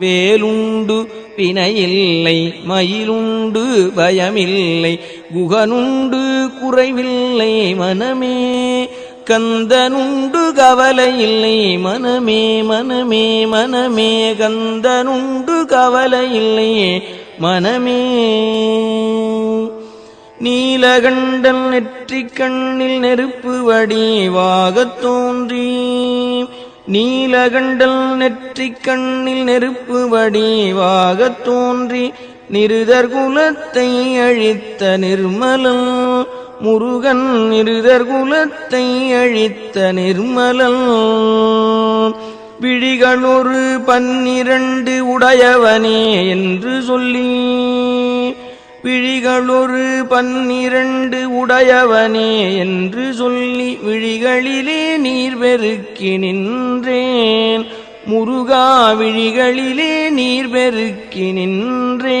வேலுண்டு பிணையில்லை மயிலுண்டு பயமில்லை குகனுண்டு குறைவில்லை மனமே. கந்தனுண்டு கவலை இல்லை மனமே மனமே மனமே. கந்தனுண்டு கவலை இல்லை மனமே. நீலகண்டன் நெற்றிக் கண்ணில் நெருப்பு வடிவாகத் தோன்றி நீலகண்டல் நெற்றி கண்ணில் நெருப்பு வடிவாகத் தோன்றி நிருதர் குலத்தை அழித்த நிர்மலன் முருகன் நிருதர் குலத்தை அழித்த நிர்மலன் விழிகளொரு பன்னிரண்டு உடையவனே என்று சொல்லி விழிகளொரு பன்னிரண்டு உடையவனே என்று சொல்லி விழிகளிலே நீர் பெருக்கி நின்றேன். முருகா விழிகளிலே நீர் பெருக்கி நின்றேன்.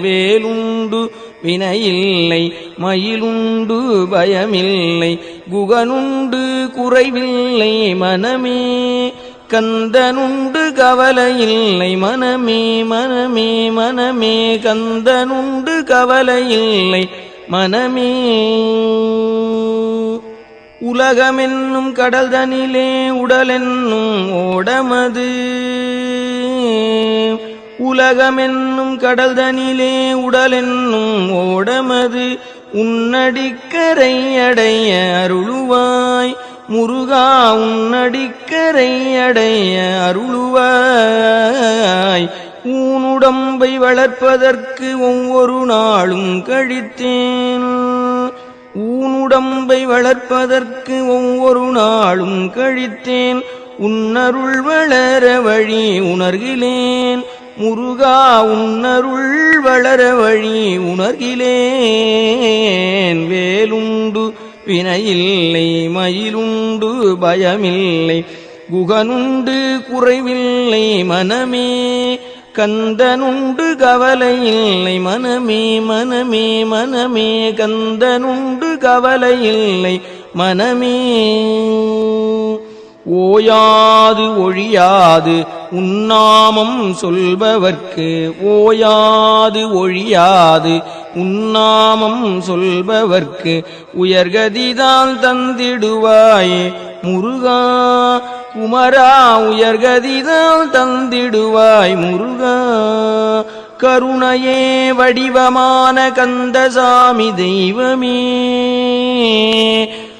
வேலுண்டு வினையில்லை மயிலுண்டு பயமில்லை குகனுண்டு குறைவில்லை மனமே. கந்தனுண்டு கவலையில்லை. மனமே மனமே மனமே கந்தனுண்டு கவலையில்லை. மனமே. உலகமென்னும் கடல் தனிலே உடலென்னும் ஓடமது. உலகமென்னும் கடல் தனிலே உடலென்னும் ஓடமது. உன்னடிக்கரை அடைய அருளுவாய். முருகா உன்னடிக்கரை அடைய அருளுவாய். ஊனுடம்பை வளர்ப்பதற்கு ஒவ்வொரு நாளும் கழித்தேன். ஊனுடம்பை வளர்ப்பதற்கு ஒவ்வொரு நாளும் கழித்தேன். உன்னருள் வளர வழி உணர்கிலேன். முருகா உன்னருள் வளர வழி உணர்கிலேன். வேலுண்டு வினையில்லை மயிலுண்டு பயமில்லை குகனுண்டு குறைவில்லை மனமே கந்தனுண்டு கவலையில்லை மனமே மனமே மனமே கந்தனுண்டு கவலையில்லை மனமே. ஓயாது ஒழியாது உன்னாமம் சொல்பவர்க்கு ஓயாது ஒழியாது உன்னாமம் சொல்பவர்க்கு உயர்கதிதான் தந்திடுவாயே. முருகா குமரா உயர்கதிதான் தந்திடுவாய் முருகா. கருணையே வடிவமான கந்தசாமி தெய்வமே.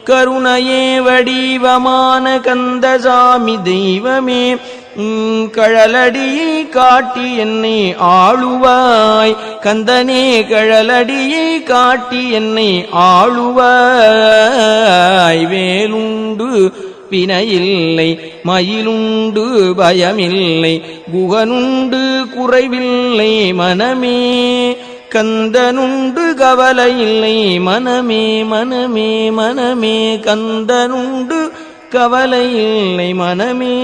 கருணையே வடிவமான கந்தசாமி தெய்வமே. கழலடியை காட்டி என்னை ஆளுவாய். கந்தனே கழலடியை காட்டி என்னை ஆளுவாய். வேலுண்டு வினையில்லை மயிலுண்டு பயமில்லை குகனுண்டு குறைவில்லை மனமே. கந்தனுண்டு கவலை இல்லை மனமே மனமே மனமே. கந்தனுண்டு கவலையில்லை மனமே.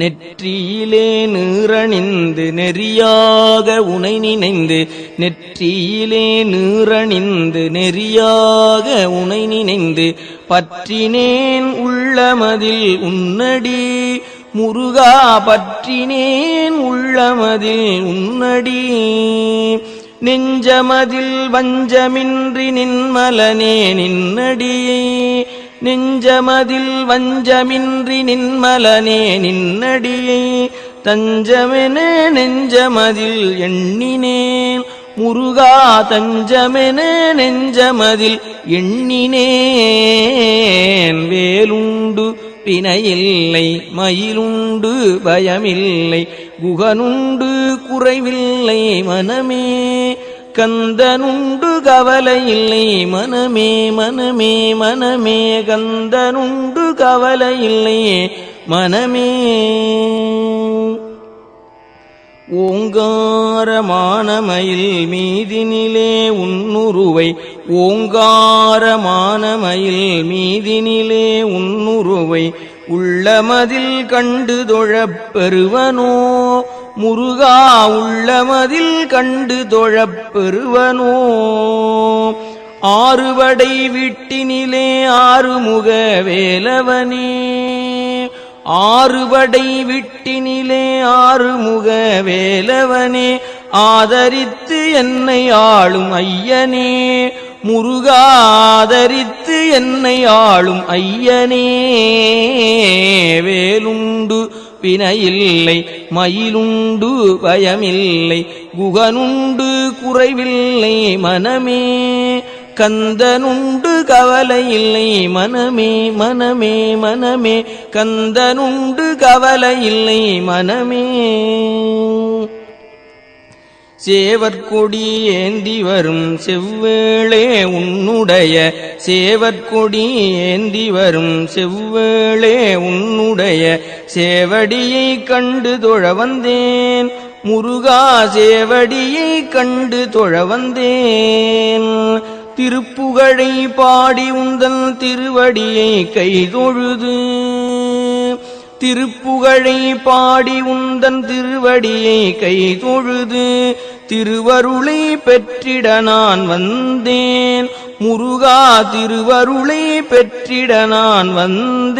நெற்றியிலே நீரணிந்து நெறியாக உனை நினைந்து நெற்றியிலே நீரணிந்து நெறியாக உனை நினைந்து பற்றினேன் உள்ளமதில் உன்னடி முருகா பற்றினேன் உள்ளமதில் உன்னடி. நெஞ்சமதில் வஞ்சமின்றி நின்மலனே நின்னடியே. நெஞ்சமதில் வஞ்சமின்றி நின்மலனே நின்னடியே. தஞ்சமென நெஞ்சமதில் எண்ணினேன். முருகா தஞ்சமென நெஞ்சமதில் எண்ணினேன். வேலுண்டு பிணையில்லை மயிலுண்டு பயமில்லை. குகனுண்டு குறைவில்லை மனமே கந்தனுண்டு கவலை இல்லை மனமே மனமே மனமே கந்தனுண்டு கவலை இல்லை மனமே. ஓங்காரமானமயில் மீதினிலே உன்னுருவை ஓங்காரமானமயில் மீதினிலே உன்னுருவை உள்ளமதில் கண்டு தொழப் பெறுவனோ முருகா உள்ளமதில் கண்டு தொழப் பெறுவனோ ஆறுபடை வீட்டினிலே ஆறுமுக வேலவனே. ஆறுபடை விட்டினிலே ஆறுமுக வேலவனே. ஆதரித்து என்னை ஆளும் ஐயனே. முருகாதரித்து என்னை ஆளும் ஐயனே வேலுண்டு வினையில்லை மயிலுண்டு பயமில்லை குகனுண்டு குறைவில்லை மனமே கந்தனுண்டு கவலை இல்லை மனமே மனமே மனமே கந்தனுண்டு கவலை இல்லை மனமே. சேவற்கொடி ஏந்தி வரும் செவ்வேளே உன்னுடைய. சேவற்கொடி ஏந்தி வரும் செவ்வேளே உன்னுடைய. சேவடியை கண்டு தொழ வந்தேன். முருகா சேவடியை கண்டு தொழ வந்தேன். திருப்புகழை பாடி உந்தன் திருவடியை கைதொழுது. திருப்புகழை பாடி உந்தன் திருவடியை கை தொழுது திருவருளை பெற்றிட நான் வந்தேன். முருகா திருவருளை பெற்றிட நான் வந்தேன்.